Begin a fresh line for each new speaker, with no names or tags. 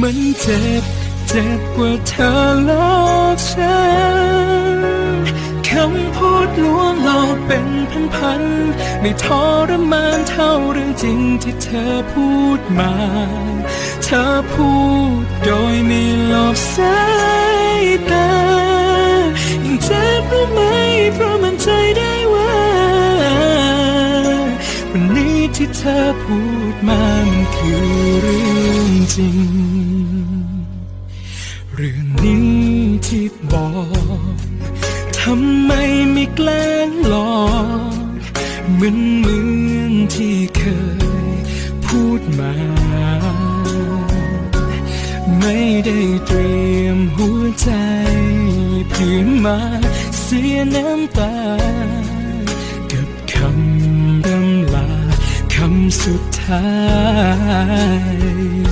มันเจ็บ เจ็บกว่าเธอหลอกฉันคำพูดลวงหลอกเป็นพันๆไม่ทรมานเท่าเรื่องจริงที่เธอพูดมา เธอพูดโดยไม่หลบสายตายิ่งเจ็บรู้ไหมเพราะมันใจได้ว่า วันนี้ที่เธอพูดมามันคือเรื่อง จริง เรื่องนี้ที่บอกทำไมไม่แกล้งหลอกเหมือนเหมือนที่เคยพูดมา ไม่ได้เตรียมหัวใจเพื่อมาเสียน้ำตา กับคำรำลาคำสุดท้าย